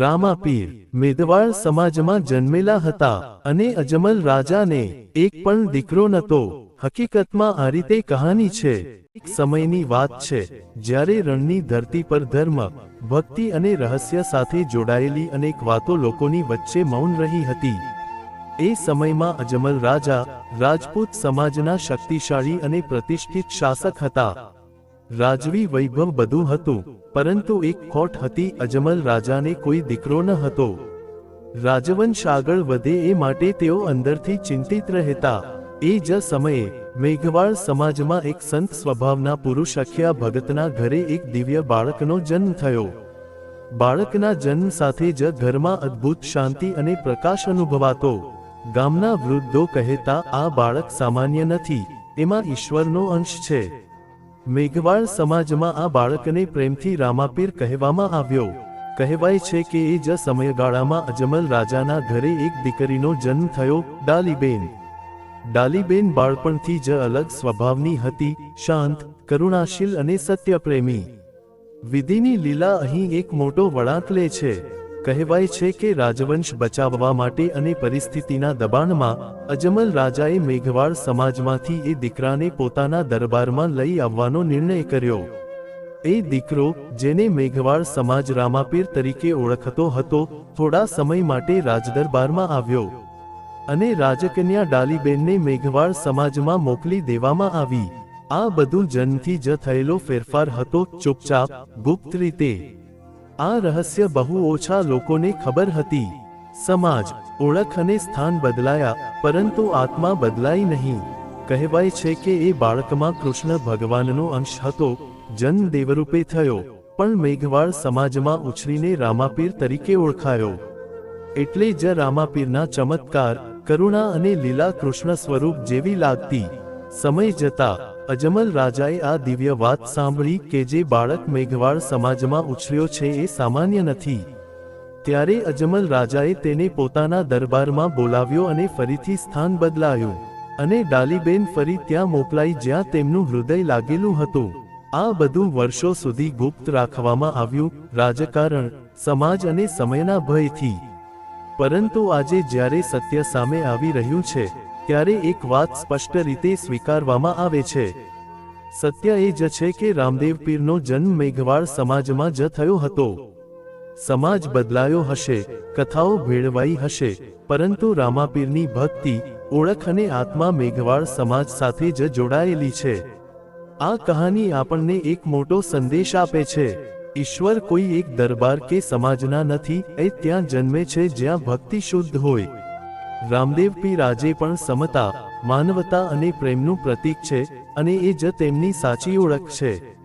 રામાપીર મેદવાળ સમાજમાં જન્મેલા હતા અને અજમલ રાજાને એક પણ દીકરો નતો. હકીકતમાં આ રીતે કહાની છે. એક સમયની વાત છે, જ્યારે રણની ધરતી પર ધર્મ, ભક્તિ અને રહસ્ય સાથે જોડાયેલી અનેક વાતો લોકોની વચ્ચે મૌન રહી હતી. એ સમયમાં અજમલ રાજા, રાજપૂત સમાજના શક્તિશાળી અને પ્રતિષ્ઠિત શાસક હતા. રાજવી વૈભવ બધું હતું, પરંતુ એક ખોટ હતી, અજમલ રાજાને કોઈ દીકરો ન હતો. રાજવંશ આગળ વધે એ માટે તેઓ અંદરથી ચિંતિત રહેતા. એ જ સમયે, મેઘવાળ સમાજમાં એક સંત સ્વભાવના પુરુષ અખ્યા ભગતના ઘરે એક દિવ્ય બાળકનો જન્મ થયો. બાળકના જન્મ સાથે જ ઘરમાં અદ્ભુત શાંતિ અને પ્રકાશ અનુભવાતો. ગામના વૃદ્ધો કહેતા, આ બાળક સામાન્ય નથી, એમાં ઈશ્વરનો અંશ છે. મેઘવાળ સમાજમાં આ બાળકને પ્રેમથી રામાપીર કહેવામાં આવ્યો. કહેવાય છે કે એ જ સમયગાળામાં અજમલ રાજાના ઘરે એક દીકરીનો જન્મ થયો, ડાલીબેન. ડાલીબેન બાળપણથી જ અલગ સ્વભાવની હતી, શાંત, કરુણાશીલ અને સત્યપ્રેમી. વિધિની લીલા અહીં એક મોટો વળાંક લે છે. કહેવાય છે કે રાજવંશ બચાવવા માટે અને પરિસ્થિતિના દબાણમાં અજમલ રાજાએ મેઘવાળ સમાજમાંથી એ દીકરાને પોતાના દરબારમાં લઈ આવવાનો નિર્ણય કર્યો. એ દીકરો, જેને મેઘવાળ સમાજ રામાપીર તરીકે ઓળખતો હતો, થોડા સમય માટે રાજદરબારમાં આવ્યો. અને રાજકન્યા ડાલીબેનને મેઘવાળ સમાજમાં મોકલી દેવામાં આવી. આ બધું જન્મથી જ થયેલો ફેરફાર હતો. ચૂપચાપ, ગુપ્ત રીતે આ રહસ્ય બહુ ઓછા લોકોને ખબર હતી. સમાજ, ઓળખ અને સ્થાન બદલાયા, પરંતુ આત્મા બદલાઈ નહીં. કહેવાય છે કે એ બાળકમાં કૃષ્ણ ભગવાનનો અંશ હતો જન્મ દેવરૂપે થયો, પણ મેઘવાળ સમાજમાં ઉછરીને રામાપીર તરીકે ઓળખાયો. એટલે જ રામાપીરના ચમત્કાર, કરુણા અને લીલા કૃષ્ણ સ્વરૂપ જેવી લાગતી. સમય જતા અજમલ રાજાએ આ દિવ્ય વાત સાંભળી કે જે બાળક મેઘવાળ સમાજમાં ઉછર્યો છે એ સામાન્ય નથી. ત્યારે અજમલ રાજાએ તેને પોતાના દરબારમાં બોલાવ્યો અને ફરીથી સ્થાન બદલાયું અને ડાલીબેન ફરી ત્યાં મોકલાઈ જ્યાં તેમનું હૃદય લાગેલું હતું. આ બધું વર્ષો સુધી ગુપ્ત રાખવામાં આવ્યું, રાજકારણ, સમાજ અને સમયના ભયથી. પરંતુ આજે જ્યારે સત્ય સામે આવી રહ્યું છે ત્યારે એક વાત સ્પષ્ટ રીતે સ્વીકારવામાં આવે છે. સત્ય એ જ છે કે રામદેવ પીરનો જન્મ મેઘવાળ સમાજમાં જ થયો હતો. સમાજ બદલાયો હશે, કથાઓ ભેળવાઈ હશે, પરંતુ રામાપીરની ભક્તિ, ઓળખ અને આત્મા મેઘવાળ સમાજ સાથે જ જોડાયેલી છે. આ કહાની આપણને એક મોટો સંદેશ આપે છે. ઈશ્વર કોઈ એક દરબાર કે સમાજના નથી, એ ત્યાં જન્મે છે જ્યાં ભક્તિ શુદ્ધ હોય. રામદેવ પી રાજે પણ સમતા, માનવતા અને પ્રેમનું પ્રતીક છે અને એ જ તેમની સાચી ઓળખ છે.